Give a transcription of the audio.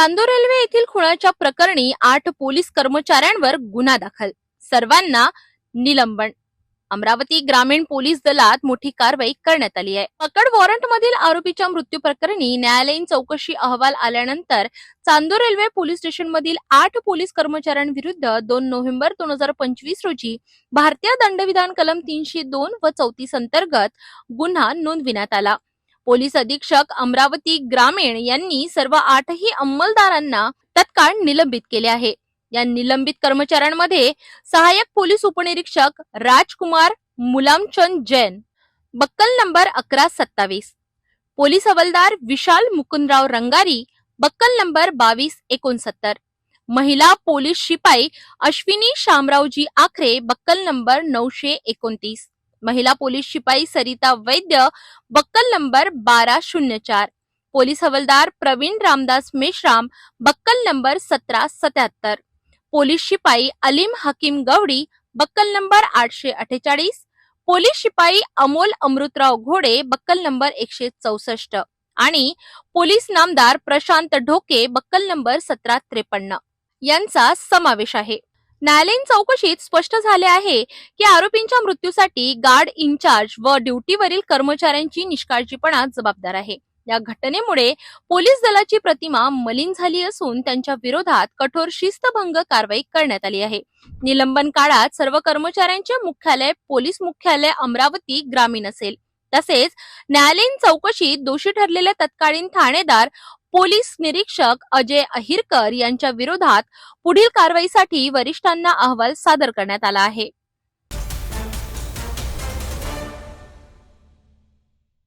Chandur railway येथील खुणाच्या प्रकरणी आठ पोलीस कर्मचाऱ्यांवर गुन्हा दाखल. सर्वांना निलंबन. अमरावती ग्रामीण पोलीस दलात मोठी कारवाई करण्यात आली आहे. पकड वॉरंट मधील आरोपीच्या मृत्यू प्रकरणी न्यायालयीन चौकशी अहवाल आल्यानंतर चांदूर रेल्वे पोलीस स्टेशन मधील आठ पोलीस कर्मचाऱ्यांविरुद्ध दोन नोव्हेंबर दोन हजार पंचवीस रोजी भारतीय दंडविधान कलम तीनशे दोन व चौतीस अंतर्गत गुन्हा नोंदविण्यात आला. पोलीस अधीक्षक अमरावती ग्रामीण यांनी सर्व आठही अंमलदारांना तत्काळ निलंबित केले आहे. या निलंबित कर्मचाऱ्यांमध्ये सहाय्यक पोलीस उपनिरीक्षक राजकुमार मुलामचंद जैन बक्कल नंबर अकरा सत्तावीस पोलीस हवालदार विशाल मुकुंदराव रंगारी बक्कल नंबर बावीस एकोणसत्तर महिला पोलीस शिपाई अश्विनी शामरावजी आखरे बक्कल नंबर नऊशे एकोणतीस महिला पोलीस शिपाई सरिता वैद्य बक्कल नंबर बारा शून्य चार. पोलीस हवालदार प्रवीण रामदास मेश्राम बक्कल नंबर सतरा सत्याहत्तर. पोलीस शिपाई अलीम हकीम गवडी बक्कल नंबर आठशे अठ्ठेचाळीस पोलीस शिपाई अमोल अमृतराव घोडे बक्कल नंबर एकशे चौसष्ट. आणि पोलीस नामदार प्रशांत ढोके बक्कल नंबर सतरा त्रेपन्न. यांचा समावेश आहे. न्यायालयीन चौकशीत स्पष्ट झाले आहे की आरोपींच्या मृत्यूसाठी गार्ड इन्चार्ज व ड्युटीवरील कर्मचाऱ्यांची निष्काळजीपणा जबाबदार आहे. या घटनेमुळे पोलीस दलाची प्रतिमा मलिन झाली असून त्यांच्या विरोधात कठोर शिस्तभंग कारवाई करण्यात आली आहे. निलंबन काळात सर्व कर्मचाऱ्यांचे मुख्यालय पोलीस मुख्यालय अमरावती ग्रामीण असेल. तसेच न्यायालयीन चौकशीत दोषी ठरलेले तत्कालीन ठाणेदार पोलीस निरीक्षक अजय अहिरकर यांच्या विरोधात पुढील कारवाईसाठी वरिष्ठांना अहवाल सादर करण्यात आला आहे.